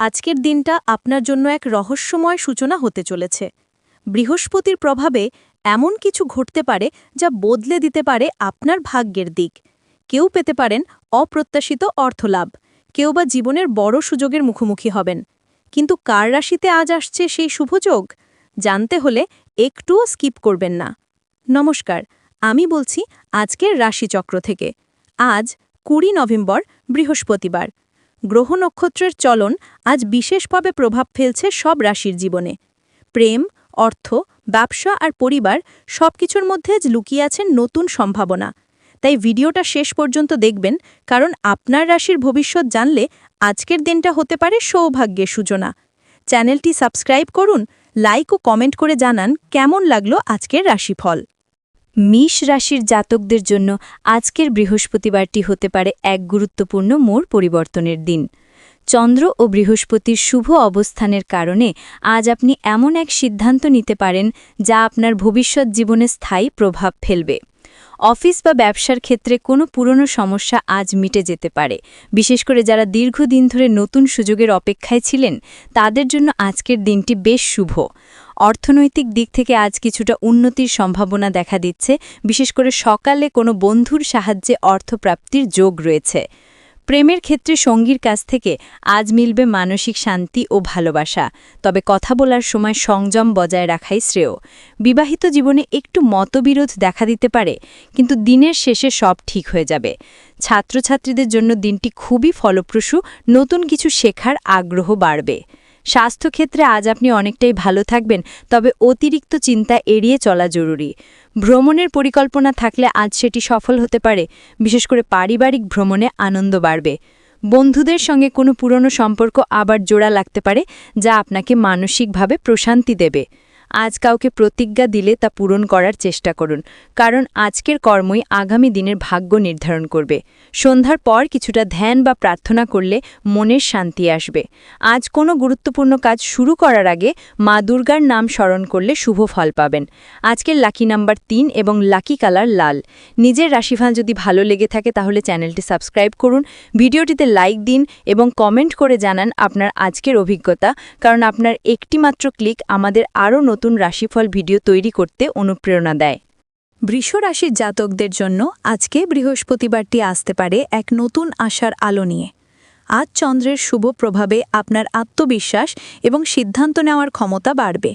আজকের দিনটা আপনার জন্য এক রহস্যময় সূচনা হতে চলেছে। বৃহস্পতির প্রভাবে এমন কিছু ঘটতে পারে যা বদলে দিতে পারে আপনার ভাগ্যের দিক। কেউ পেতে পারেন অপ্রত্যাশিত অর্থলাভ। কেউ বা জীবনের বড় সুযোগের মুখোমুখি হবেন। কিন্তু কার রাশিতে আজ আসছে সেই শুভযোগ জানতে হলে একটুও স্কিপ করবেন না। নমস্কার, আমি বলছি আজকের রাশিচক্র থেকে। আজ কুড়ি নভেম্বর, বৃহস্পতিবার। গ্রহ নক্ষত্রের চলন আজ বিশেষভাবে প্রভাব ফেলছে সব রাশির জীবনে। প্রেম, অর্থ, ব্যবসা আর পরিবার সবকিছুর মধ্যে আজ লুকিয়ে আছেন নতুন সম্ভাবনা। তাই ভিডিওটা শেষ পর্যন্ত দেখবেন, কারণ আপনার রাশির ভবিষ্যৎ জানলে আজকের দিনটা হতে পারে সৌভাগ্যের সূচনা। চ্যানেলটি সাবস্ক্রাইব করুন, লাইক ও কমেন্ট করে জানান কেমন লাগল আজকের রাশিফল। মিষ রাশির জাতকদের জন্য আজকের বৃহস্পতিবারটি হতে পারে এক গুরুত্বপূর্ণ মোড় পরিবর্তনের দিন। চন্দ্র ও বৃহস্পতির শুভ অবস্থানের কারণে আজ আপনি এমন এক সিদ্ধান্ত নিতে পারেন যা আপনার ভবিষ্যৎ জীবনে স্থায়ী প্রভাব ফেলবে। অফিস বা ব্যবসার ক্ষেত্রে কোনো পুরনো সমস্যা আজ মিটে যেতে পারে। বিশেষ করে যারা দীর্ঘদিন ধরে নতুন সুযোগের অপেক্ষায় ছিলেন, তাদের জন্য আজকের দিনটি বেশ শুভ। অর্থনৈতিক দিক থেকে আজ কিছুটা উন্নতির সম্ভাবনা দেখা দিচ্ছে, বিশেষ করে সকালে কোনো বন্ধুর সাহায্যে অর্থপ্রাপ্তির যোগ রয়েছে। প্রেমের ক্ষেত্রে সঙ্গীর কাছ থেকে আজ মিলবে মানসিক শান্তি ও ভালোবাসা, তবে কথা বলার সময় সংযম বজায় রাখাই শ্রেয়। বিবাহিত জীবনে একটু মতবিরোধ দেখা দিতে পারে, কিন্তু দিনের শেষে সব ঠিক হয়ে যাবে। ছাত্রছাত্রীদের জন্য দিনটি খুবই ফলপ্রসূ, নতুন কিছু শেখার আগ্রহ বাড়বে। স্বাস্থ্যক্ষেত্রে আজ আপনি অনেকটাই ভালো থাকবেন, তবে অতিরিক্ত চিন্তা এড়িয়ে চলা জরুরি। ভ্রমণের পরিকল্পনা থাকলে আজ সেটি সফল হতে পারে, বিশেষ করে পারিবারিক ভ্রমণে আনন্দ বাড়বে। বন্ধুদের সঙ্গে কোনো পুরনো সম্পর্ক আবার জোড়া লাগতে পারে, যা আপনাকে মানসিকভাবে প্রশান্তি দেবে। আজ কাউকে প্রতিজ্ঞা দিলে তা পূরণ করার চেষ্টা করুন, কারণ আজকের কর্মই আগামী দিনের ভাগ্য নির্ধারণ করবে। সন্ধ্যার পর কিছুটা ধ্যান বা প্রার্থনা করলে মনের শান্তি আসবে। আজ কোনো গুরুত্বপূর্ণ কাজ শুরু করার আগে মা দুর্গার নাম স্মরণ করলে শুভ ফল পাবেন। আজকের লাকি নাম্বার তিন এবং লাকি কালার লাল। নিজের রাশিফল যদি ভালো লেগে থাকে তাহলে চ্যানেলটি সাবস্ক্রাইব করুন, ভিডিওটিতে লাইক দিন এবং কমেন্ট করে জানান আপনার আজকের অভিজ্ঞতা, কারণ আপনার একটিমাত্র ক্লিক আমাদের আরও নতুন রাশিফল ভিডিও তৈরি করতে অনুপ্রেরণা দেয়। বৃষ রাশির জাতকদের জন্য আজকে বৃহস্পতিবারটি আসতে পারে এক নতুন আশার আলো নিয়ে। আজ চন্দ্রের শুভ প্রভাবে আপনার আত্মবিশ্বাস এবং সিদ্ধান্ত নেওয়ার ক্ষমতা বাড়বে।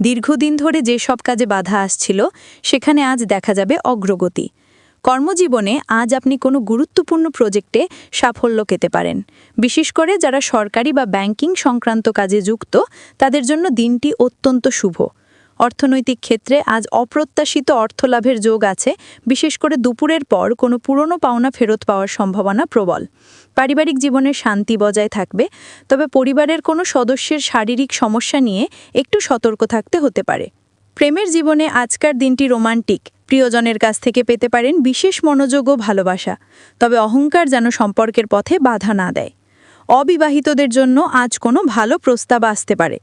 দীর্ঘদিন ধরে যে সব কাজে বাধা আসছিল, সেখানে আজ দেখা যাবে অগ্রগতি। কর্মজীবনে আজ আপনি কোনো গুরুত্বপূর্ণ প্রজেক্টে সাফল্য পেতে পারেন। বিশেষ করে যারা সরকারি বা ব্যাংকিং সংক্রান্ত কাজে যুক্ত, তাদের জন্য দিনটি অত্যন্ত শুভ। অর্থনৈতিক ক্ষেত্রে আজ অপ্রত্যাশিত অর্থলাভের যোগ আছে, বিশেষ করে দুপুরের পর কোনো পুরনো পাওনা ফেরত পাওয়ার সম্ভাবনা প্রবল। পারিবারিক জীবনে শান্তি বজায় থাকবে, তবে পরিবারের কোনো সদস্যের শারীরিক সমস্যা নিয়ে একটু সতর্ক থাকতে হতে পারে। প্রেমের জীবনে আজকার দিনটি রোমান্টিক প্রিয়জনের কাছ থেকে পেতে পারেন বিশেষ মনোযোগ ও ভালোবাসা। তবে অহংকার যেন সম্পর্কের পথে বাধা না দেয়। অবিবাহিতদের জন্য আজ কোনো ভালো প্রস্তাব আসতে পারে।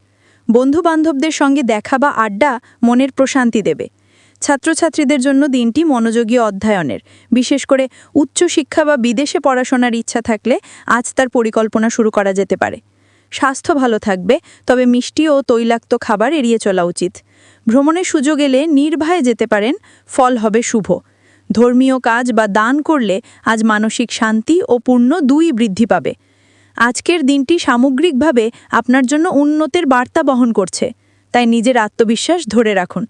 বন্ধুবান্ধবদের সঙ্গে দেখা বা আড্ডা মনের প্রশান্তি দেবে। ছাত্রছাত্রীদের জন্য দিনটি মনোযোগী অধ্যয়নের। বিশেষ করে উচ্চশিক্ষা বা বিদেশে পড়াশোনার ইচ্ছা থাকলে আজ তার পরিকল্পনা শুরু করা যেতে পারে। স্বাস্থ্য ভালো থাকবে, তবে মিষ্টি ও তৈলাক্ত খাবার এড়িয়ে চলা উচিত। ভ্রমণের সুযোগ এলে নির্ভয়ে যেতে পারেন, ফল হবে শুভ। ধর্মীয় কাজ বা দান করলে আজ মানসিক শান্তি ও পূর্ণ দুই বৃদ্ধি পাবে। আজকের দিনটি সামগ্রিকভাবে আপনার জন্য উন্নতের বার্তা বহন করছে, তাই নিজের আত্মবিশ্বাস ধরে রাখুন।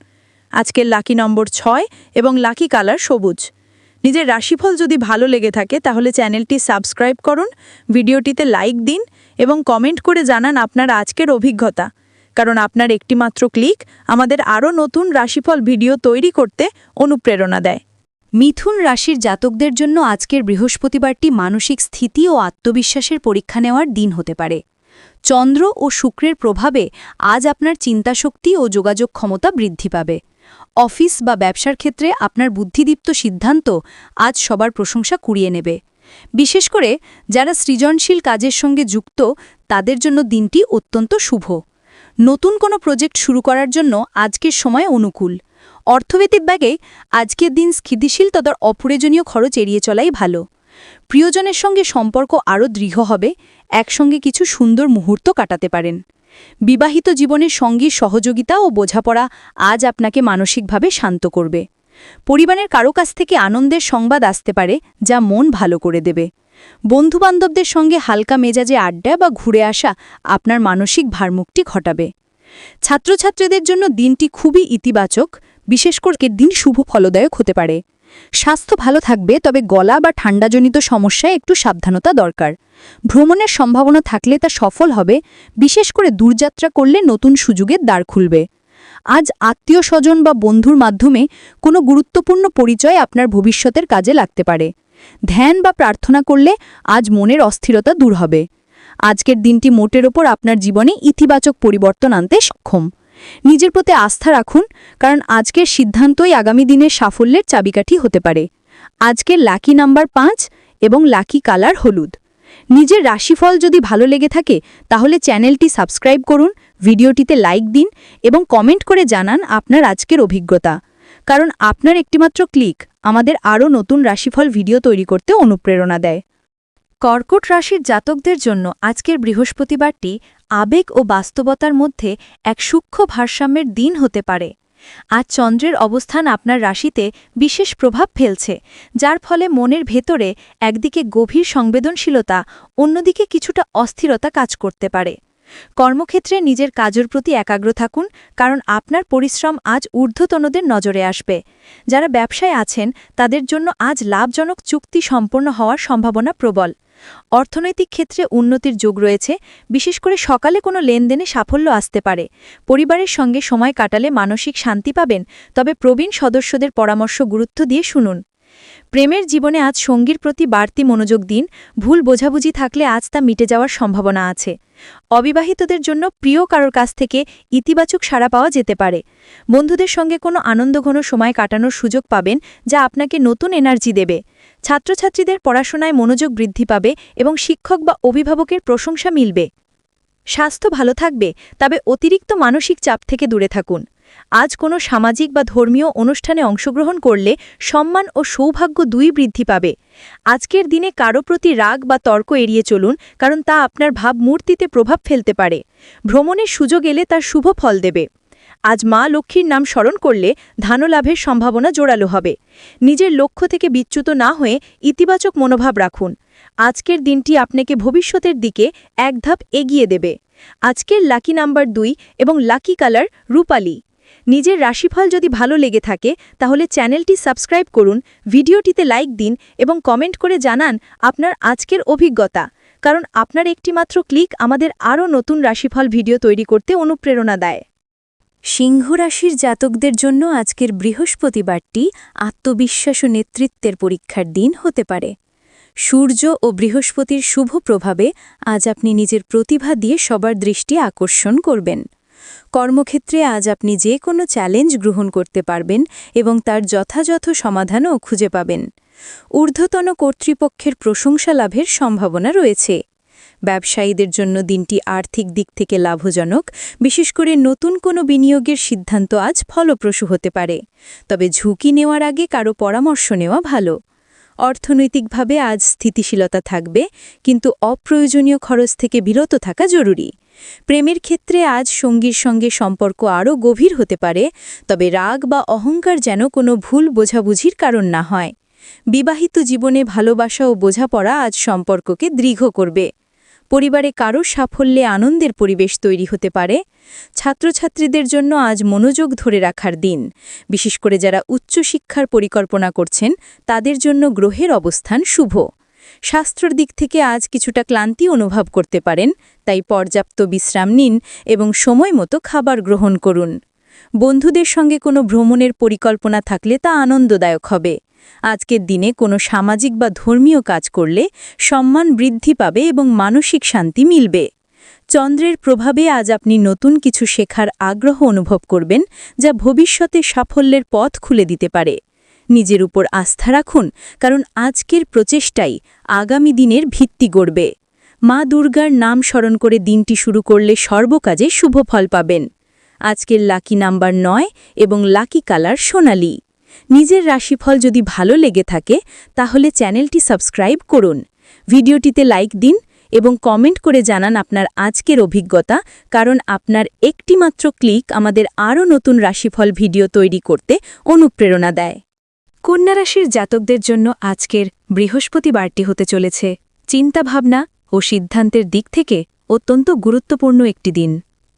আজকের লাকি নম্বর ছয় এবং লাকি কালার সবুজ। নিজের রাশিফল যদি ভালো লেগে থাকে, তাহলে চ্যানেলটি সাবস্ক্রাইব করুন, ভিডিওটিতে লাইক দিন এবং কমেন্ট করে জানান আপনার আজকের অভিজ্ঞতা। কারণ আপনার একটিমাত্র ক্লিক আমাদের আরও নতুন রাশিফল ভিডিও তৈরি করতে অনুপ্রেরণা দেয়। মিথুন রাশির জাতকদের জন্য আজকের বৃহস্পতিবারটি মানসিক স্থিতি ও আত্মবিশ্বাসের পরীক্ষা নেওয়ার দিন হতে পারে। চন্দ্র ও শুক্রের প্রভাবে আজ আপনার চিন্তাশক্তি ও যোগাযোগ ক্ষমতা বৃদ্ধি পাবে। অফিস বা ব্যবসার ক্ষেত্রে আপনার বুদ্ধিদীপ্ত সিদ্ধান্ত আজ সবার প্রশংসা কুড়িয়ে নেবে। বিশেষ করে যারা সৃজনশীল কাজের সঙ্গে যুক্ত, তাদের জন্য দিনটি অত্যন্ত শুভ। নতুন কোনো প্রজেক্ট শুরু করার জন্য আজকের সময় অনুকূল। অর্থনৈতিক ব্যাগে আজকের দিন স্থিতিশীল তদার অপ্রয়োজনীয় খরচ এড়িয়ে চলাই ভালো। প্রিয়জনের সঙ্গে সম্পর্ক আরও দৃঢ় হবে, একসঙ্গে কিছু সুন্দর মুহূর্ত কাটাতে পারেন। বিবাহিত জীবনের সঙ্গী সহযোগিতা ও বোঝাপড়া আজ আপনাকে মানসিকভাবে শান্ত করবে। পরিবারের কারও কাছ থেকে আনন্দের সংবাদ আসতে পারে, যা মন ভালো করে দেবে। বন্ধুবান্ধবদের সঙ্গে হালকা মেজাজে আড্ডা বা ঘুরে আসা আপনার মানসিক ভারমুক্তি ঘটাবে। ছাত্রছাত্রীদের জন্য দিনটি খুবই ইতিবাচক, বিশেষ করে দিন শুভ ফলদায়ক হতে পারে। স্বাস্থ্য ভালো থাকবে, তবে গলা বা ঠান্ডাজনিত সমস্যায় একটু সাবধানতা দরকার। ভ্রমণের সম্ভাবনা থাকলে তা সফল হবে, বিশেষ করে দূরযাত্রা করলে নতুন সুযোগের দ্বার খুলবে। আজ আত্মীয় স্বজন বা বন্ধুর মাধ্যমে কোনো গুরুত্বপূর্ণ পরিচয় আপনার ভবিষ্যতের কাজে লাগতে পারে। ধ্যান বা প্রার্থনা করলে আজ মনের অস্থিরতা দূর হবে। আজকের দিনটি মোটের ওপর আপনার জীবনে ইতিবাচক পরিবর্তন আনতে সক্ষম। নিজের প্রতি আস্থা রাখুন, কারণ আজকের সিদ্ধান্তই আগামী দিনের সাফল্যের চাবিকাঠি হতে পারে। আজকের লাকি নাম্বার পাঁচ এবং লাকি কালার হলুদ। নিজের রাশিফল যদি ভালো লেগে থাকে, তাহলে চ্যানেলটি সাবস্ক্রাইব করুন, ভিডিওটিতে লাইক দিন এবং কমেন্ট করে জানান আপনার আজকের অভিজ্ঞতা। কারণ আপনার একটিমাত্র ক্লিক আমাদের আরও নতুন রাশিফল ভিডিও তৈরি করতে অনুপ্রেরণা দেয়। কর্কট রাশির জাতকদের জন্য আজকের বৃহস্পতিবারটি আবেগ ও বাস্তবতার মধ্যে এক সূক্ষ্ম ভারসাম্যের দিন হতে পারে। আজ চন্দ্রের অবস্থান আপনার রাশিতে বিশেষ প্রভাব ফেলছে, যার ফলে মনের ভেতরে একদিকে গভীর সংবেদনশীলতা, অন্যদিকে কিছুটা অস্থিরতা কাজ করতে পারে। কর্মক্ষেত্রে নিজের কাজের প্রতি একাগ্র থাকুন, কারণ আপনার পরিশ্রম আজ ঊর্ধ্বতনদের নজরে আসবে। যারা ব্যবসায় আছেন, তাদের জন্য আজ লাভজনক চুক্তি সম্পন্ন হওয়ার সম্ভাবনা প্রবল। অর্থনৈতিক ক্ষেত্রে উন্নতির যোগ রয়েছে, বিশেষ করে সকালে কোনো লেনদেনে সাফল্য আসতে পারে। পরিবারের সঙ্গে সময় কাটালে মানসিক শান্তি পাবেন, তবে প্রবীণ সদস্যদের পরামর্শ গুরুত্ব দিয়ে শুনুন। প্রেমের জীবনে আজ সঙ্গীর প্রতি বাড়তি মনোযোগ দিন, ভুল বোঝাবুঝি থাকলে আজ তা মিটে যাওয়ার সম্ভাবনা আছে। অবিবাহিতদের জন্য প্রিয় কারোর কাছ থেকে ইতিবাচক সাড়া পাওয়া যেতে পারে। বন্ধুদের সঙ্গে কোনো আনন্দঘন সময় কাটানোর সুযোগ পাবেন, যা আপনাকে নতুন এনার্জি দেবে। ছাত্রছাত্রীদের পড়াশোনায় মনোযোগ বৃদ্ধি পাবে এবং শিক্ষক বা অভিভাবকের প্রশংসা মিলবে। স্বাস্থ্য ভালো থাকবে, তবে অতিরিক্ত মানসিক চাপ থেকে দূরে থাকুন। আজ কোনো সামাজিক বা ধর্মীয় অনুষ্ঠানে অংশগ্রহণ করলে সম্মান ও সৌভাগ্য দুই বৃদ্ধি পাবে। আজকের দিনে কারও প্রতি রাগ বা তর্ক এড়িয়ে চলুন, কারণ তা আপনার ভাবমূর্তিতে প্রভাব ফেলতে পারে। ভ্রমণের সুযোগ এলে তার শুভ ফল দেবে। আজ মা লক্ষ্মীর নাম স্মরণ করলে ধানলাভের সম্ভাবনা জোরালো হবে। নিজের লক্ষ্য থেকে বিচ্যুত না হয়ে ইতিবাচক মনোভাব রাখুন। আজকের দিনটি আপনাকে ভবিষ্যতের দিকে এক ধাপ এগিয়ে দেবে। আজকের লাকি নাম্বার দুই এবং লাকি কালার রূপালী। নিজের রাশিফল যদি ভালো লেগে থাকে, তাহলে চ্যানেলটি সাবস্ক্রাইব করুন, ভিডিওটিতে লাইক দিন এবং কমেন্ট করে জানান আপনার আজকের অভিজ্ঞতা। কারণ আপনার একটিমাত্র ক্লিক আমাদের আরও নতুন রাশিফল ভিডিও তৈরি করতে অনুপ্রেরণা দেয়। সিংহ রাশির জাতকদের জন্য আজকের বৃহস্পতিবারটি আত্মবিশ্বাস ও নেতৃত্বের পরীক্ষার দিন হতে পারে। সূর্য ও বৃহস্পতির শুভ প্রভাবে আজ আপনি নিজের প্রতিভা দিয়ে সবার দৃষ্টি আকর্ষণ করবেন। কর্মক্ষেত্রে আজ আপনি যে কোনো চ্যালেঞ্জ গ্রহণ করতে পারবেন এবং তার যথাযথ সমাধানও খুঁজে পাবেন। ঊর্ধ্বতন কর্তৃপক্ষের প্রশংসা লাভের সম্ভাবনা রয়েছে। ব্যবসায়ীদের জন্য দিনটি আর্থিক দিক থেকে লাভজনক, বিশেষ করে নতুন কোনো বিনিয়োগের সিদ্ধান্ত আজ ফলপ্রসূ হতে পারে। তবে ঝুঁকি নেওয়ার আগে কারও পরামর্শ নেওয়া ভালো। অর্থনৈতিকভাবে আজ স্থিতিশীলতা থাকবে, কিন্তু অপ্রয়োজনীয় খরচ থেকে বিরত থাকা জরুরি। প্রেমের ক্ষেত্রে আজ সঙ্গীর সঙ্গে সম্পর্ক আরও গভীর হতে পারে, তবে রাগ বা অহংকার যেন কোনো ভুল বোঝাবুঝির কারণ না হয়। বিবাহিত জীবনে ভালোবাসা ও বোঝাপড়া আজ সম্পর্ককে দৃঢ় করবে। পরিবারে কারও সাফল্যে আনন্দের পরিবেশ তৈরি হতে পারে। ছাত্রছাত্রীদের জন্য আজ মনোযোগ ধরে রাখার দিন। বিশেষ করে যারা উচ্চশিক্ষার পরিকল্পনা করছেন, তাদের জন্য গ্রহের অবস্থান শুভ। স্বাস্থ্যর দিক থেকে আজ কিছুটা ক্লান্তি অনুভব করতে পারেন, তাই পর্যাপ্ত বিশ্রাম নিন এবং সময় মতো খাবার গ্রহণ করুন। বন্ধুদের সঙ্গে কোনো ভ্রমণের পরিকল্পনা থাকলে তা আনন্দদায়ক হবে। আজকের দিনে কোনো সামাজিক বা ধর্মীয় কাজ করলে সম্মান বৃদ্ধি পাবে এবং মানসিক শান্তি মিলবে। চন্দ্রের প্রভাবে আজ আপনি নতুন কিছু শেখার আগ্রহ অনুভব করবেন, যা ভবিষ্যতে সাফল্যের পথ খুলে দিতে পারে। নিজের উপর আস্থা রাখুন, কারণ আজকের প্রচেষ্টাই আগামী দিনের ভিত্তি গড়বে। মা দুর্গার নাম স্মরণ করে দিনটি শুরু করলে সর্বকাজে শুভ ফল পাবেন। আজকের লাকি নাম্বার নয় এবং লাকি কালার সোনালি। নিজের রাশিফল যদি ভালো লেগে থাকে, তাহলে চ্যানেলটি সাবস্ক্রাইব করুন। ভিডিওটিতে লাইক দিন এবং কমেন্ট করে জানান আপনার আজকের অভিজ্ঞতা, কারণ আপনার একটিমাত্র ক্লিক আমাদের আরও নতুন রাশিফল ভিডিও তৈরি করতে অনুপ্রেরণা দেয়। কন্যা রাশির জাতকদের জন্য আজকের বৃহস্পতিবারটি হতে চলেছে। চিন্তাভাবনা ও সিদ্ধান্তের দিক থেকে অত্যন্ত গুরুত্বপূর্ণ একটি দিন।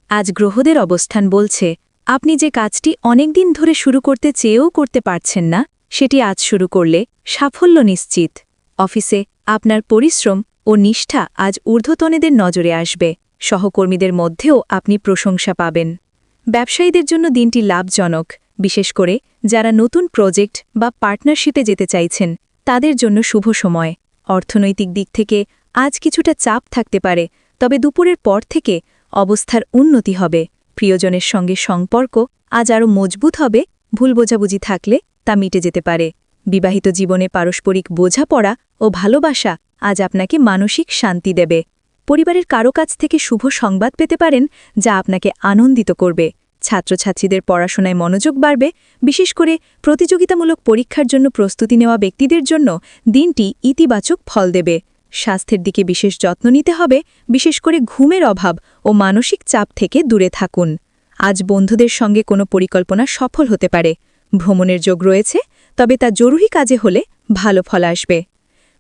আজ গ্রহদের অবস্থান বলছে, আপনি যে কাজটি অনেকদিন ধরে শুরু করতে চেয়েও করতে পারছেন না, সেটি আজ শুরু করলে সাফল্য নিশ্চিত। অফিসে আপনার পরিশ্রম ও নিষ্ঠা আজ ঊর্ধ্বতনেদের নজরে আসবে। সহকর্মীদের মধ্যেও আপনি প্রশংসা পাবেন। ব্যবসায়ীদের জন্য দিনটি লাভজনক। বিশেষ করে যারা নতুন প্রজেক্ট বা পার্টনারশিপে যেতে চাইছেন, তাদের জন্য শুভ সময়। অর্থনৈতিক দিক থেকে আজ কিছুটা চাপ থাকতে পারে, তবে দুপুরের পর থেকে অবস্থার উন্নতি হবে। প্রিয়জনের সঙ্গে সম্পর্ক আজ আরও মজবুত হবে, ভুল বোঝাবুঝি থাকলে তা মিটে যেতে পারে। বিবাহিত জীবনে পারস্পরিক বোঝাপড়া ও ভালোবাসা আজ আপনাকে মানসিক শান্তি দেবে। পরিবারের কারও কাছ থেকে শুভ সংবাদ পেতে পারেন, যা আপনাকে আনন্দিত করবে। ছাত্রছাত্রীদের পড়াশোনায় মনোযোগ বাড়বে, বিশেষ করে প্রতিযোগিতামূলক পরীক্ষার জন্য প্রস্তুতি নেওয়া ব্যক্তিদের জন্য দিনটি ইতিবাচক ফল দেবে। স্বাস্থ্যের দিকে বিশেষ যত্ন নিতে হবে, বিশেষ করে ঘুমের অভাব ও মানসিক চাপ থেকে দূরে থাকুন। আজ বন্ধুদের সঙ্গে কোনো পরিকল্পনা সফল হতে পারে। ভ্রমণের যোগ রয়েছে, তবে তা জরুরি কাজে হলে ভালো ফল আসবে।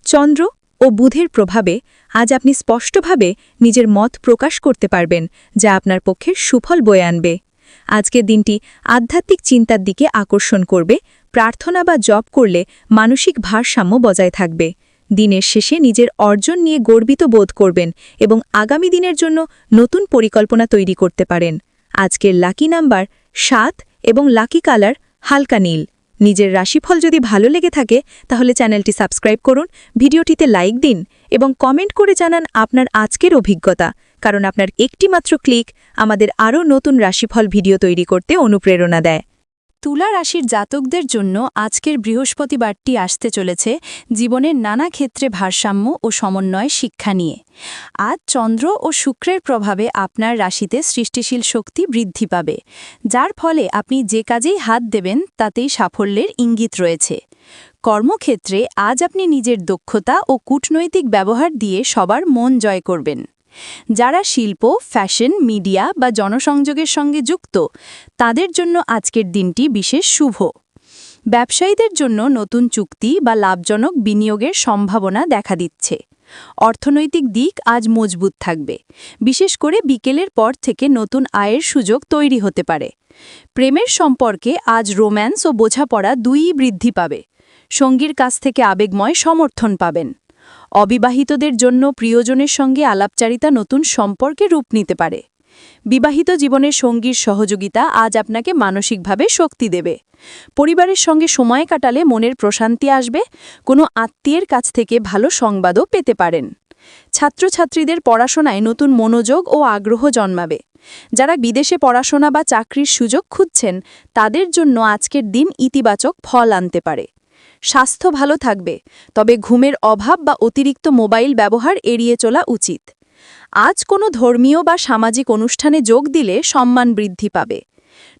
চন্দ্র ও বুধের প্রভাবে আজ আপনি স্পষ্টভাবে নিজের মত প্রকাশ করতে পারবেন, যা আপনার পক্ষে সুফল বয়ে আনবে। আজকের দিনটি আধ্যাত্মিক চিন্তার দিকে আকর্ষণ করবে, প্রার্থনা বা জপ করলে মানসিক ভারসাম্য বজায় থাকবে। দিনের শেষে নিজের অর্জন নিয়ে গর্বিত বোধ করবেন এবং আগামী দিনের জন্য নতুন পরিকল্পনা তৈরি করতে পারেন। আজকের লাকি নাম্বার সাত এবং লাকি কালার হালকা নীল। নিজের রাশিফল যদি ভালো লেগে থাকে, তাহলে চ্যানেলটি সাবস্ক্রাইব করুন, ভিডিওটিতে লাইক দিন এবং কমেন্ট করে জানান আপনার আজকের অভিজ্ঞতা। কারণ আপনার একটিমাত্র ক্লিক আমাদের আরও নতুন রাশিফল ভিডিও তৈরি করতে অনুপ্রেরণা দেয়। তুলা রাশির জাতকদের জন্য আজকের বৃহস্পতিবারটি আসতে চলেছে জীবনের নানা ক্ষেত্রে ভারসাম্য ও সমন্বয় শিক্ষা নিয়ে। আজ চন্দ্র ও শুক্রের প্রভাবে আপনার রাশিতে সৃষ্টিশীল শক্তি বৃদ্ধি পাবে, যার ফলে আপনি যে কাজেই হাত দেবেন তাতেই সাফল্যের ইঙ্গিত রয়েছে। কর্মক্ষেত্রে আজ আপনি নিজের দক্ষতা ও কূটনৈতিক ব্যবহার দিয়ে সবার মন জয় করবেন। যারা শিল্প, ফ্যাশন, মিডিয়া বা জনসংযোগের সঙ্গে যুক্ত, তাদের জন্য আজকের দিনটি বিশেষ শুভ। ব্যবসায়ীদের জন্য নতুন চুক্তি বা লাভজনক বিনিয়োগের সম্ভাবনা দেখা দিচ্ছে। অর্থনৈতিক দিক আজ মজবুত থাকবে। বিশেষ করে বিকেলের পর থেকে নতুন আয়ের সুযোগ তৈরি হতে পারে। প্রেমের সম্পর্কে আজ রোম্যান্স ও বোঝাপড়া দুইই বৃদ্ধি পাবে। সঙ্গীর কাছ থেকে আবেগময় সমর্থন পাবেন। অবিবাহিতদের জন্য প্রিয়জনের সঙ্গে আলাপচারিতা নতুন সম্পর্কে রূপ নিতে পারে। বিবাহিত জীবনের সঙ্গীর সহযোগিতা আজ আপনাকে মানসিকভাবে শক্তি দেবে। পরিবারের সঙ্গে সময় কাটালে মনের প্রশান্তি আসবে, কোনো আত্মীয়ের কাছ থেকে ভালো সংবাদও পেতে পারেন। ছাত্রছাত্রীদের পড়াশোনায় নতুন মনোযোগ ও আগ্রহ জন্মাবে। যারা বিদেশে পড়াশোনা বা চাকরির সুযোগ খুঁজছেন, তাদের জন্য আজকের দিন ইতিবাচক ফল আনতে পারে। স্বাস্থ্য ভালো থাকবে, তবে ঘুমের অভাব বা অতিরিক্ত মোবাইল ব্যবহার এড়িয়ে চলা উচিত। আজ কোনো ধর্মীয় বা সামাজিক অনুষ্ঠানে যোগ দিলে সম্মান বৃদ্ধি পাবে।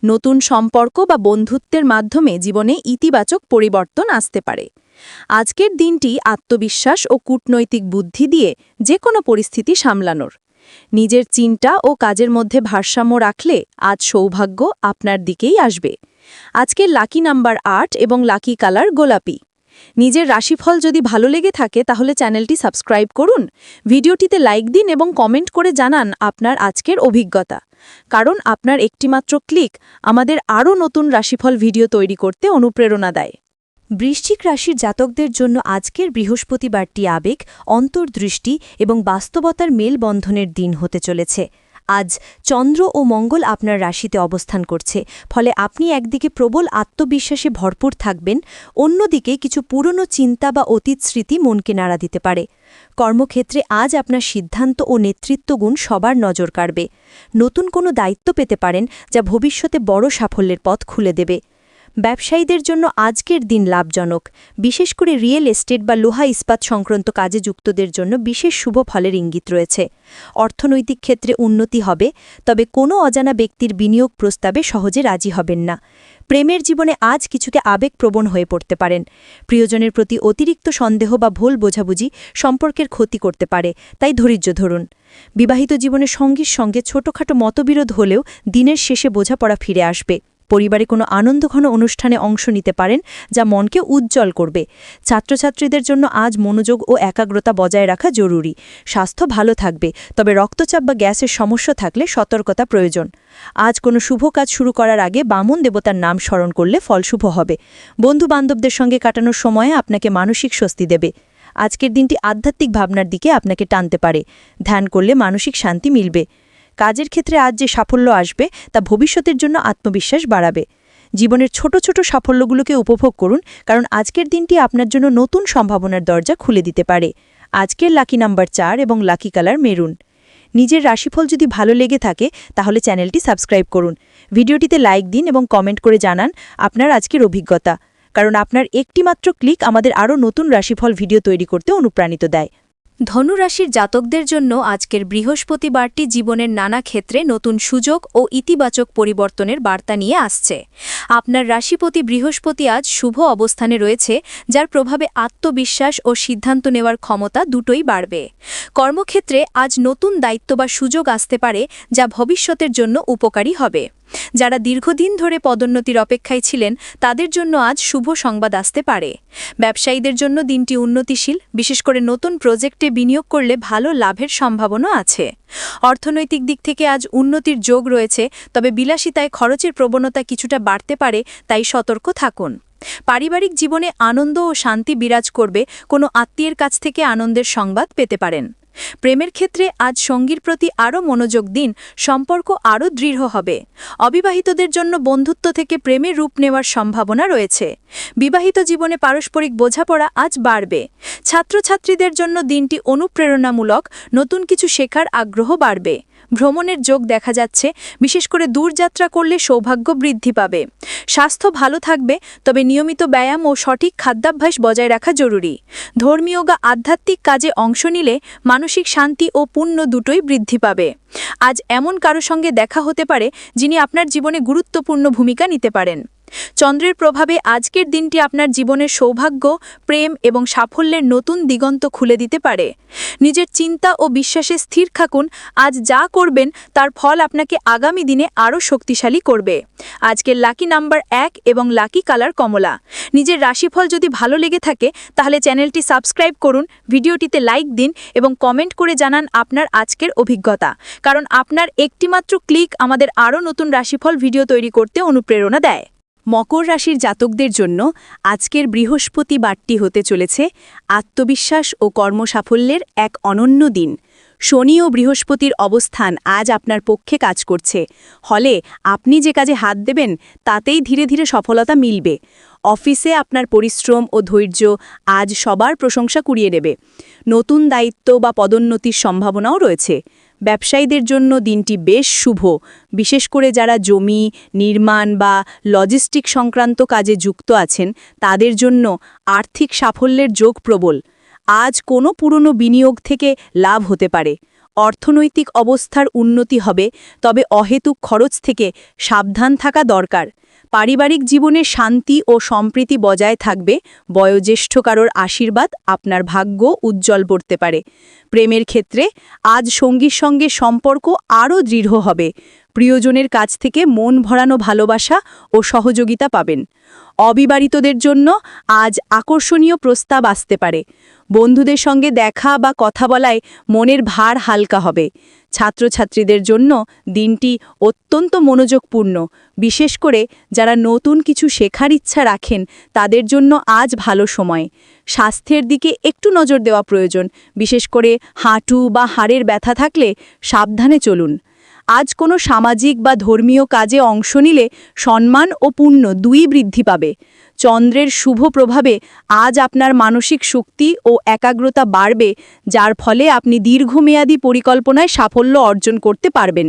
নতুন সম্পর্ক বা বন্ধুত্বের মাধ্যমে জীবনে ইতিবাচক পরিবর্তন আসতে পারে। আজকের দিনটি আত্মবিশ্বাস ও কূটনৈতিক বুদ্ধি দিয়ে যে কোনো পরিস্থিতি সামলানোর। নিজের চিন্তা ও কাজের মধ্যে ভারসাম্য রাখলে আজ সৌভাগ্য আপনার দিকেই আসবে। আজকের লাকি নাম্বার আট এবং লাকি কালার গোলাপি। নিজের রাশিফল যদি ভালো লেগে থাকে, তাহলে চ্যানেলটি সাবস্ক্রাইব করুন। ভিডিওটিতে লাইক দিন এবং কমেন্ট করে জানান আপনার আজকের অভিজ্ঞতা। কারণ আপনার একটিমাত্র ক্লিক আমাদের আরও নতুন রাশিফল ভিডিও তৈরি করতে অনুপ্রেরণা দেয়। বৃশ্চিক রাশির জাতকদের জন্য আজকের বৃহস্পতিবারটি আবেগ, অন্তর্দৃষ্টি এবং বাস্তবতার মেলবন্ধনের দিন হতে চলেছে। আজ চন্দ্র ও মঙ্গল আপনার রাশিতে অবস্থান করছে। ফলে আপনি একদিকে প্রবল আত্মবিশ্বাসে ভরপুর থাকবেন, অন্যদিকে কিছু পুরনো চিন্তা বা অতীত স্মৃতি মনকে নাড়া দিতে পারে। কর্মক্ষেত্রে আজ আপনার সিদ্ধান্ত ও নেতৃত্বগুণ সবার নজর কাড়বে। নতুন কোনো দায়িত্ব পেতে পারেন, যা ভবিষ্যতে বড় সাফল্যের পথ খুলে দেবে। ব্যবসায়ীদের জন্য আজকের দিন লাভজনক। বিশেষ করে রিয়েল এস্টেট বা লোহা ইস্পাত সংক্রান্ত কাজে যুক্তদের জন্য বিশেষ শুভ ফলের ইঙ্গিত রয়েছে। অর্থনৈতিক ক্ষেত্রে উন্নতি হবে, তবে কোনো অজানা ব্যক্তির বিনিয়োগ প্রস্তাবে সহজে রাজি হবেন না। প্রেমের জীবনে আজ কিছুতে আবেগপ্রবণ হয়ে পড়তে পারেন। প্রিয়জনের প্রতি অতিরিক্ত সন্দেহ বা ভুল বোঝাবুঝি সম্পর্কের ক্ষতি করতে পারে, তাই ধৈর্য ধরুন। বিবাহিত জীবনে সঙ্গীর সঙ্গে ছোটখাটো মতবিরোধ হলেও দিনের শেষে বোঝাপড়া ফিরে আসবে। পরিবারে কোনো আনন্দঘন অনুষ্ঠানে অংশ নিতে পারেন, যা মনকে উজ্জ্বল করবে। ছাত্রছাত্রীদের জন্য আজ মনোযোগ ও একাগ্রতা বজায় রাখা জরুরি। স্বাস্থ্য ভালো থাকবে, তবে রক্তচাপ বা গ্যাসের সমস্যা থাকলে সতর্কতা প্রয়োজন। আজ কোনো শুভ কাজ শুরু করার আগে বামন দেবতার নাম স্মরণ করলে ফলশুভ হবে। বন্ধু বান্ধবদের সঙ্গে কাটানোর সময়ে আপনাকে মানসিক স্বস্তি দেবে। আজকের দিনটি আধ্যাত্মিক ভাবনার দিকে আপনাকে টানতে পারে। ধ্যান করলে মানসিক শান্তি মিলবে। কাজের ক্ষেত্রে আজ যে সাফল্য আসবে, তা ভবিষ্যতের জন্য আত্মবিশ্বাস বাড়াবে। জীবনের ছোট ছোট সাফল্যগুলোকে উপভোগ করুন, কারণ আজকের দিনটি আপনার জন্য নতুন সম্ভাবনার দরজা খুলে দিতে পারে। আজকের লাকি নাম্বার চার এবং লাকি কালার মেরুন। নিজের রাশিফল যদি ভালো লেগে থাকে, তাহলে চ্যানেলটি সাবস্ক্রাইব করুন। ভিডিওটিতে লাইক দিন এবং কমেন্ট করে জানান আপনার আজকের অভিজ্ঞতা, কারণ আপনার একটিমাত্র ক্লিক আমাদের আরও নতুন রাশিফল ভিডিও তৈরি করতে অনুপ্রাণিত দেয়। ধনুরাশির জাতকদের জন্য আজকের বৃহস্পতিবারটি জীবনের নানা ক্ষেত্রে নতুন সুযোগ ও ইতিবাচক পরিবর্তনের বার্তা নিয়ে আসছে। আপনার রাশিপতি বৃহস্পতি আজ শুভ অবস্থানে রয়েছে, যার প্রভাবে আত্মবিশ্বাস ও সিদ্ধান্ত নেওয়ার ক্ষমতা দুটোই বাড়বে। কর্মক্ষেত্রে আজ নতুন দায়িত্ব বা সুযোগ আসতে পারে, যা ভবিষ্যতের জন্য উপকারী হবে। যারা দীর্ঘদিন ধরে পদোন্নতির অপেক্ষায় ছিলেন, তাদের জন্য আজ শুভ সংবাদ আসতে পারে। ব্যবসায়ীদের জন্য দিনটি উন্নতিশীল, বিশেষ করে নতুন প্রজেক্টে বিনিয়োগ করলে ভালো লাভের সম্ভাবনা আছে। অর্থনৈতিক দিক থেকে আজ উন্নতির যোগ রয়েছে, তবে বিলাসিতায় খরচের প্রবণতা কিছুটা বাড়তে পারে, তাই সতর্ক থাকুন। পারিবারিক জীবনে আনন্দ ও শান্তি বিরাজ করবে, কোনো আত্মীয়ের কাছ থেকে আনন্দের সংবাদ পেতে পারেন। প্রেমের ক্ষেত্রে আজ সঙ্গীর প্রতি আরও মনোযোগ দিন, সম্পর্ক আরও দৃঢ় হবে। অবিবাহিতদের জন্য বন্ধুত্ব থেকে প্রেমের রূপ নেওয়ার সম্ভাবনা রয়েছে। বিবাহিত জীবনে পারস্পরিক বোঝাপড়া আজ বাড়বে। ছাত্রছাত্রীদের জন্য দিনটি অনুপ্রেরণামূলক, নতুন কিছু শেখার আগ্রহ বাড়বে। ভ্রমণের যোগ দেখা যাচ্ছে, বিশেষ করে দূরযাত্রা করলে সৌভাগ্য বৃদ্ধি পাবে। স্বাস্থ্য ভালো থাকবে, তবে নিয়মিত ব্যায়াম ও সঠিক খাদ্যাভ্যাস বজায় রাখা জরুরি। ধর্মীয় বা আধ্যাত্মিক কাজে অংশ নিলে মানসিক শান্তি ও পুণ্য দুটোই বৃদ্ধি পাবে। আজ এমন কারও সঙ্গে দেখা হতে পারে, যিনি আপনার জীবনে গুরুত্বপূর্ণ ভূমিকা নিতে পারেন। চন্দ্রের প্রভাবে আজকের দিনটি আপনার জীবনের সৌভাগ্য, প্রেম এবং সাফল্যের নতুন দিগন্ত খুলে দিতে পারে। নিজের চিন্তা ও বিশ্বাসে স্থির থাকুন। আজ যা করবেন, তার ফল আপনাকে আগামী দিনে আরও শক্তিশালী করবে। আজকের লাকি নাম্বার এক এবং লাকি কালার কমলা। নিজের রাশিফল যদি ভালো লেগে থাকে, তাহলে চ্যানেলটি সাবস্ক্রাইব করুন, ভিডিওটিতে লাইক দিন এবং কমেন্ট করে জানান আপনার আজকের অভিজ্ঞতা। কারণ আপনার একটিমাত্র ক্লিক আমাদের আরও নতুন রাশিফল ভিডিও তৈরি করতে অনুপ্রেরণা দেয়। মকর রাশির জাতকদের জন্য আজকের বৃহস্পতি বারটি হতে চলেছে আত্মবিশ্বাস ও কর্মসাফল্যের এক অনন্য দিন। শনি ও বৃহস্পতির অবস্থান আজ আপনার পক্ষে কাজ করছে। হলে আপনি যে কাজে হাত দেবেন, তাতেই ধীরে ধীরে সফলতা মিলবে। অফিসে আপনার পরিশ্রম ও ধৈর্য আজ সবার প্রশংসা কুড়িয়ে নেবে নতুন দায়িত্ব বা পদোন্নতির সম্ভাবনাও রয়েছে। ব্যবসায়ীদের জন্য দিনটি বেশ শুভ। বিশেষ করে যারা জমি, নির্মাণ বা লজিস্টিক সংক্রান্ত কাজে যুক্ত আছেন, তাদের জন্য আর্থিক সাফল্যের যোগ প্রবল। আজ কোনো পুরনো বিনিয়োগ থেকে লাভ হতে পারে। অর্থনৈতিক অবস্থার উন্নতি হবে, তবে অহেতুক খরচ থেকে সাবধান থাকা দরকার। পারিবারিক জীবনে শান্তি ও সম্প্রীতি বজায় থাকবে, বয়োজ্যেষ্ঠ কারোর আশীর্বাদ আপনার ভাগ্য উজ্জ্বল করতে পারে। প্রেমের ক্ষেত্রে আজ সঙ্গীর সঙ্গে সম্পর্ক আরও দৃঢ় হবে। প্রিয়জনের কাছ থেকে মন ভরানো ভালোবাসা ও সহযোগিতা পাবেন। অবিবাহিতদের জন্য আজ আকর্ষণীয় প্রস্তাব আসতে পারে। বন্ধুদের সঙ্গে দেখা বা কথা বলায় মনের ভার হালকা হবে। ছাত্রছাত্রীদের জন্য দিনটি অত্যন্ত মনোযোগপূর্ণ। বিশেষ করে যারা নতুন কিছু শেখার ইচ্ছা রাখেন, তাদের জন্য আজ ভালো সময়। স্বাস্থ্যের দিকে একটু নজর দেওয়া প্রয়োজন। বিশেষ করে হাঁটু বা হাড়ের ব্যথা থাকলে সাবধানে চলুন। আজ কোনো সামাজিক বা ধর্মীয় কাজে অংশ নিলে সম্মান ও পুণ্য দুই বৃদ্ধি পাবে। চন্দ্রের শুভ প্রভাবে আজ আপনার মানসিক শক্তি ও একাগ্রতা বাড়বে, যার ফলে আপনি দীর্ঘমেয়াদী পরিকল্পনায় সাফল্য অর্জন করতে পারবেন।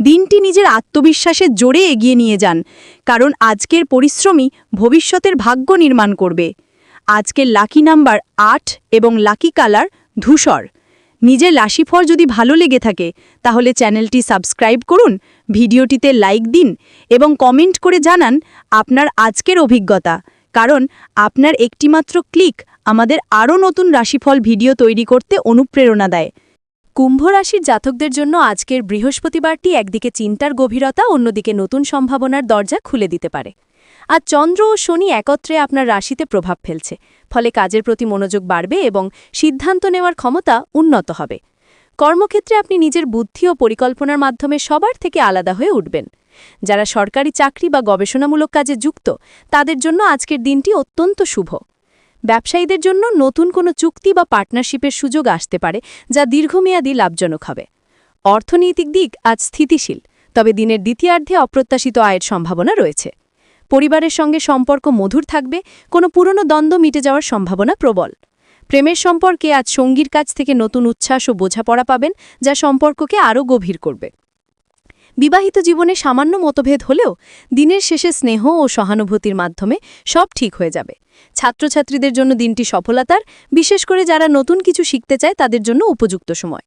দিনটি নিজের আত্মবিশ্বাসের জোরে এগিয়ে নিয়ে যান, কারণ আজকের পরিশ্রমই ভবিষ্যতের ভাগ্য নির্মাণ করবে। আজকের লাকি নাম্বার আট এবং লাকি কালার ধূসর। নিজের রাশিফল যদি ভালো লেগে থাকে, তাহলে চ্যানেলটি সাবস্ক্রাইব করুন, ভিডিওটিতে লাইক দিন এবং কমেন্ট করে জানান আপনার আজকের অভিজ্ঞতা। কারণ আপনার একটিমাত্র ক্লিক আমাদের আরও নতুন রাশিফল ভিডিও তৈরি করতে অনুপ্রেরণা দেয়। কুম্ভ রাশির জাতকদের জন্য আজকের বৃহস্পতিবারটি একদিকে চিন্তার গভীরতা, অন্যদিকে নতুন সম্ভাবনার দরজা খুলে দিতে পারে। আর চন্দ্র ও শনি একত্রে আপনার রাশিতে প্রভাব ফেলছে। ফলে কাজের প্রতি মনোযোগ বাড়বে এবং সিদ্ধান্ত নেওয়ার ক্ষমতা উন্নত হবে। কর্মক্ষেত্রে আপনি নিজের বুদ্ধি ও পরিকল্পনার মাধ্যমে সবার থেকে আলাদা হয়ে উঠবেন। যারা সরকারি চাকরি বা গবেষণামূলক কাজে যুক্ত, তাদের জন্য আজকের দিনটি অত্যন্ত শুভ। ব্যবসায়ীদের জন্য নতুন কোনো চুক্তি বা পার্টনারশিপের সুযোগ আসতে পারে, যা দীর্ঘমেয়াদী লাভজনক হবে। অর্থনৈতিক দিক আজ স্থিতিশীল, তবে দিনের দ্বিতীয়ার্ধে অপ্রত্যাশিত আয়ের সম্ভাবনা রয়েছে। পরিবারের সঙ্গে সম্পর্ক মধুর থাকবে, কোনো পুরনো দ্বন্দ্ব মিটে যাওয়ার সম্ভাবনা প্রবল। প্রেমের সম্পর্কে আজ সঙ্গীর কাছ থেকে নতুন উচ্ছ্বাস ও বোঝাপড়া পাবেন, যা সম্পর্ককে আরও গভীর করবে। বিবাহিত জীবনে সামান্য মতভেদ হলেও, দিনের শেষে স্নেহ ও সহানুভূতির মাধ্যমে সব ঠিক হয়ে যাবে। ছাত্রছাত্রীদের জন্য দিনটি সফলতার, বিশেষ করে যারা নতুন কিছু শিখতে চায় তাদের জন্য উপযুক্ত সময়।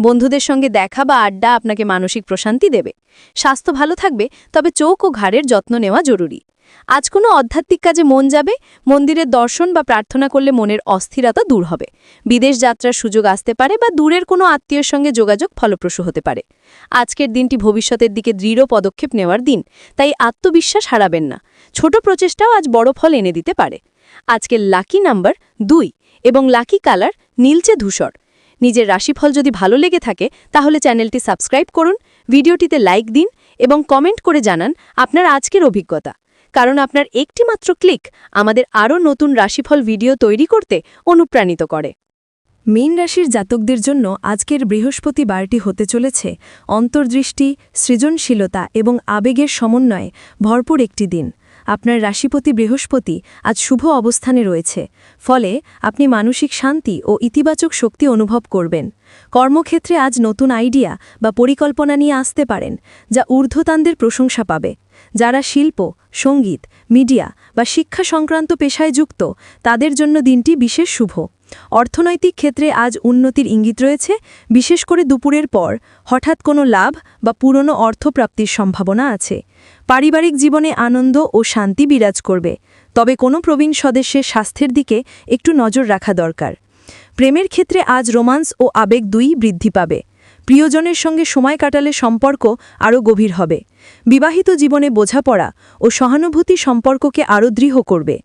বন্ধুদের সঙ্গে দেখা বা আড্ডা আপনাকে মানসিক প্রশান্তি দেবে। স্বাস্থ্য ভালো থাকবে, তবে চোখ ও ঘাড়ের যত্ন নেওয়া জরুরি। আজ কোনো আধ্যাত্মিক কাজে মন যাবে? মন্দিরের দর্শন বা প্রার্থনা করলে মনের অস্থিরতা দূর হবে। বিদেশ যাত্রার সুযোগ আসতে পারে বা দূরের কোনো আত্মীয়ের সঙ্গে যোগাযোগ ফলপ্রসূ হতে পারে। আজকের দিনটি ভবিষ্যতের দিকে দৃঢ় পদক্ষেপ নেওয়ার দিন, তাই আত্মবিশ্বাস হারাবেন না। ছোট প্রচেষ্টাও আজ বড় ফল এনে দিতে পারে। আজকের লাকি নাম্বার দুই এবং লাকি কালার নীলচে ধূসর। নিজের রাশিফল যদি ভালো লেগে থাকে, তাহলে চ্যানেলটি সাবস্ক্রাইব করুন, ভিডিওটিতে লাইক দিন এবং কমেন্ট করে জানান আপনার আজকের অভিজ্ঞতা। কারণ আপনার একটি মাত্র ক্লিক আমাদের আরও নতুন রাশিফল ভিডিও তৈরি করতে অনুপ্রাণিত করে। মীন রাশির জাতকদের জন্য আজকের বৃহস্পতিবারটি হতে চলেছে অন্তর্দৃষ্টি, সৃজনশীলতা এবং আবেগের সমন্বয়ে ভরপুর একটি দিন। আপনার রাশিপতি বৃহস্পতি আজ শুভ অবস্থানে রয়েছে, ফলে আপনি মানসিক শান্তি ও ইতিবাচক শক্তি অনুভব করবেন। কর্মক্ষেত্রে আজ নতুন আইডিয়া বা পরিকল্পনা নিয়ে আসতে পারেন, যা ঊর্ধ্বতানদের প্রশংসা পাবে। যারা শিল্প, সংগীত, মিডিয়া বা শিক্ষা সংক্রান্ত পেশায় যুক্ত, তাদের জন্য দিনটি বিশেষ শুভ। অর্থনৈতিক ক্ষেত্রে আজ উন্নতির ইঙ্গিত রয়েছে, বিশেষ করে দুপুরের পর হঠাৎ কোনো লাভ বা পুরনো অর্থপ্রাপ্তির সম্ভাবনা আছে। পারিবারিক জীবনে আনন্দ ও শান্তি বিরাজ করবে। তবে কোনো প্রবীণ সদস্যের স্বাস্থ্যের দিকে একটু নজর রাখা দরকার। প্রেমের ক্ষেত্রে আজ রোমান্স ও আবেগ দুই বৃদ্ধি পাবে। প্রিয়জনের সঙ্গে সময় কাটালে সম্পর্ক আরও গভীর হবে। বিবাহিত জীবনে বোঝাপড়া ও সহানুভূতি সম্পর্ককে আরও দৃঢ় করবে।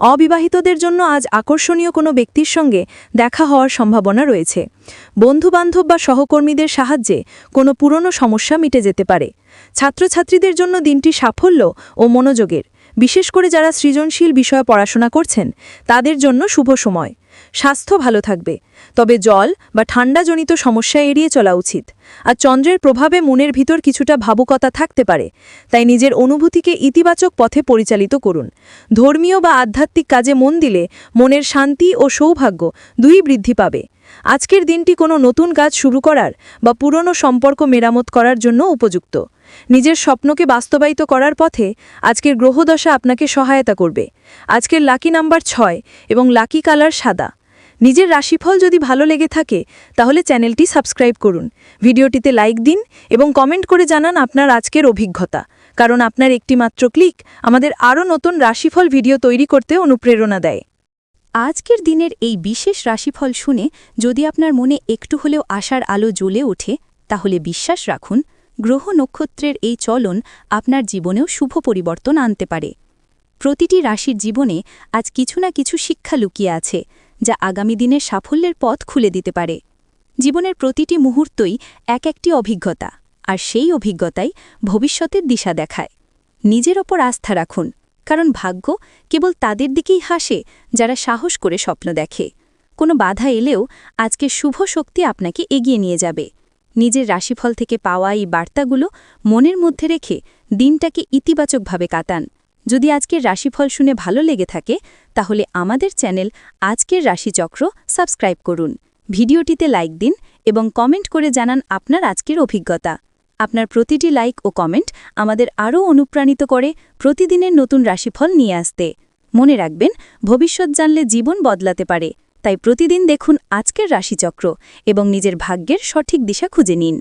অবিবাহিতদের জন্য আজ আকর্ষণীয় কোনো ব্যক্তির সঙ্গে দেখা হওয়ার সম্ভাবনা রয়েছে। বন্ধুবান্ধব বা সহকর্মীদের সাহায্যে কোনো পুরনো সমস্যা মিটে যেতে পারে। ছাত্রছাত্রীদের জন্য দিনটি সাফল্য ও মনোযোগের, বিশেষ করে যারা সৃজনশীল বিষয়ে পড়াশোনা করছেন, তাদের জন্য শুভ সময়। স্বাস্থ্য ভালো থাকবে। তবে জল বা ঠান্ডাজনিত সমস্যা এড়িয়ে চলা উচিত। আর চন্দ্রের প্রভাবে মনের ভিতর কিছুটা ভাবুকতা থাকতে পারে। তাই নিজের অনুভূতিকে ইতিবাচক পথে পরিচালিত করুন। ধর্মীয় বা আধ্যাত্মিক কাজে মন দিলে মনের শান্তি ও সৌভাগ্য দুই বৃদ্ধি পাবে। আজকের দিনটি কোনো নতুন কাজ শুরু করার বা পুরনো সম্পর্ক মেরামত করার জন্য উপযুক্ত। নিজের স্বপ্নকে বাস্তবায়িত করার পথে আজকের গ্রহদশা আপনাকে সহায়তা করবে। আজকের লাকি নাম্বার ছয় এবং লাকি কালার সাদা। নিজের রাশিফল যদি ভালো লেগে থাকে, তাহলে চ্যানেলটি সাবস্ক্রাইব করুন। ভিডিওটিতে লাইক দিন এবং কমেন্ট করে জানান আপনার আজকের অভিজ্ঞতা। কারণ আপনার একটি মাত্র ক্লিক আমাদের আরও নতুন রাশিফল ভিডিও তৈরি করতে অনুপ্রেরণা দেয়। আজকের দিনের এই বিশেষ রাশিফল শুনে যদি আপনার মনে একটু হলেও আশার আলো জ্বলে ওঠে, তাহলে বিশ্বাস রাখুন, গ্রহ নক্ষত্রের এই চলন আপনার জীবনেও শুভ পরিবর্তন আনতে পারে। প্রতিটি রাশির জীবনে আজ কিছু না কিছু শিক্ষা লুকিয়ে আছে, যা আগামী দিনের সাফল্যের পথ খুলে দিতে পারে। জীবনের প্রতিটি মুহূর্তই এক একটি অভিজ্ঞতা, আর সেই অভিজ্ঞতাই ভবিষ্যতের দিশা দেখায়। নিজের ওপর আস্থা রাখুন কারণ ভাগ্য কেবল তাদের দিকেই হাসে যারা সাহস করে স্বপ্ন দেখে। কোনো বাধা এলেও আজকে শুভ শক্তি আপনাকে এগিয়ে নিয়ে যাবে। নিজের রাশিফল থেকে পাওয়া এই বার্তাগুলো মনের মধ্যে রেখে দিনটাকে ইতিবাচকভাবে কাটান। যদি আজকের রাশিফল শুনে ভালো লেগে থাকে, তাহলে আমাদের চ্যানেল আজকের রাশিচক্র সাবস্ক্রাইব করুন। ভিডিওটিতে লাইক দিন এবং কমেন্ট করে জানান আপনার আজকের অভিজ্ঞতা। আপনার প্রতিটি লাইক ও কমেন্ট আমাদের আরও অনুপ্রাণিত করে প্রতিদিনের নতুন রাশিফল নিয়ে আসতে। মনে রাখবেন, ভবিষ্যৎ জানলে জীবন বদলাতে পারে। তাই প্রতিদিন দেখুন আজকের রাশিচক্র এবং নিজের ভাগ্যের সঠিক দিশা খুঁজে নিন।